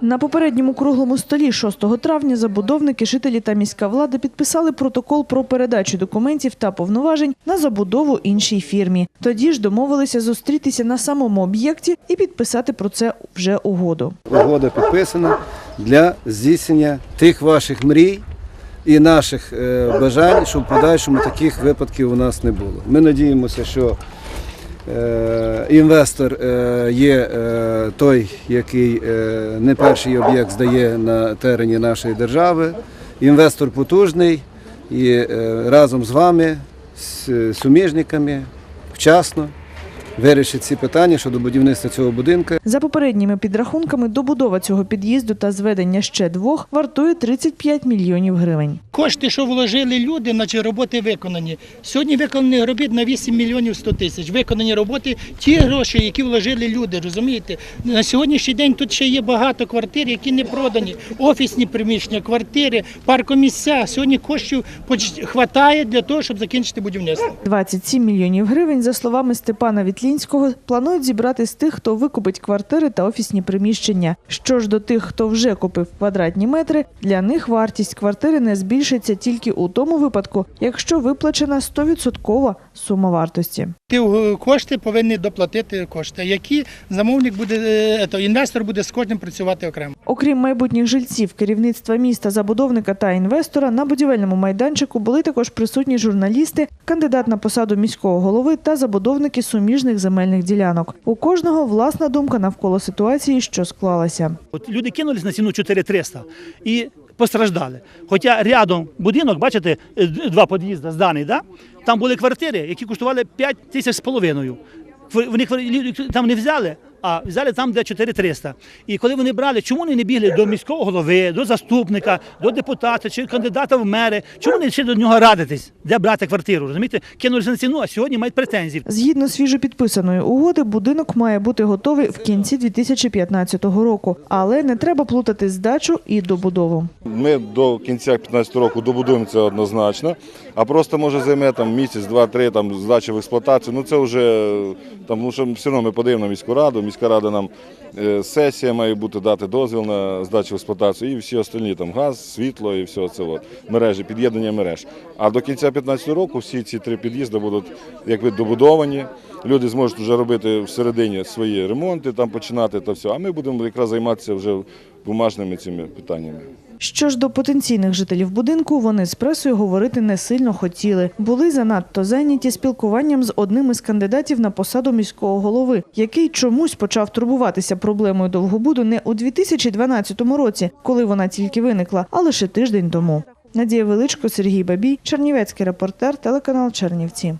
На попередньому круглому столі 6 травня забудовники, жителі та міська влада підписали протокол про передачу документів та повноважень на забудову іншій фірмі. Тоді ж домовилися зустрітися на самому об'єкті і підписати про це вже угоду. Угода підписана для здійснення тих ваших мрій і наших е, бажань, щоб в подальшому таких випадків у нас не було. Ми надіємося, що інвестор е, є е, той, який е, не перший об'єкт здає на терені нашої держави. Інвестор потужний і е, разом з вами, з суміжниками, вчасно вирішить ці питання щодо будівництва цього будинку. За попередніми підрахунками, добудова цього під'їзду та зведення ще двох вартує 35 мільйонів гривень. Кошти, що вложили люди, наче роботи виконані. Сьогодні виконані робіт на 8 мільйонів 100 тисяч. Виконані роботи ті гроші, які вложили люди. Розумієте? На сьогоднішній день тут ще є багато квартир, які не продані. Офісні приміщення, квартири, паркомісця. Сьогодні коштів хватає для того, щоб закінчити будівництво. 27 мільйонів гривень, за словами Степана Вітлінського, планують зібрати з тих, хто викупить квартири та офісні приміщення. Що ж до тих, хто вже купив квадратні метри, для них вартість квартири не збільшиться тільки у тому випадку, якщо виплачена 100% сума вартості. Ті е, кошти повинні доплатити кошти, які замовник буде, е, ето, інвестор буде з кожним працювати окремо. Окрім майбутніх жильців, керівництва міста, забудовника та інвестора, на будівельному майданчику були також присутні журналісти, кандидат на посаду міського голови та забудовники суміжних земельних ділянок. У кожного власна думка навколо ситуації, що склалася. От люди кинулись на ціну 4300 і постраждали. Хоча рядом будинок, бачите, е, два під'їзди зданий, да? там були квартири, які коштували 5 тисяч з половиною. Вони там не взяли, а взяли там, де 4300. І коли вони брали, чому вони не бігли до міського голови, до заступника, до депутата чи кандидата в мери? Чому вони ще до нього радитись, де брати квартиру? Розумієте? Кинулися на ціну, а сьогодні мають претензії. Згідно свіжопідписаної угоди, будинок має бути готовий в кінці 2015 року, але не треба плутати здачу і добудову. Ми до кінця 2015 року добудуємо це однозначно, а просто може займе там місяць, два-три там здачі в експлуатацію. Ну це вже там, ну що все одно ми подаємо на міську раду. Міська рада нам е, сесія має бути дати дозвіл на здачу в експлуатацію і всі остальні там газ, світло і все це от, мережі, під'єднання мереж. А до кінця 2015 року всі ці три під'їзди будуть якби добудовані. Люди зможуть вже робити всередині свої ремонти, там починати та все. А ми будемо якраз займатися вже бумажними цими питаннями. Що ж до потенційних жителів будинку, вони з пресою говорити не сильно хотіли. Були занадто зайняті спілкуванням з одним із кандидатів на посаду міського голови, який чомусь почав турбуватися проблемою довгобуду не у 2012 році, коли вона тільки виникла, а лише тиждень тому. Надія Величко, Сергій Бабій, Чернівецький репортер, телеканал Чернівці.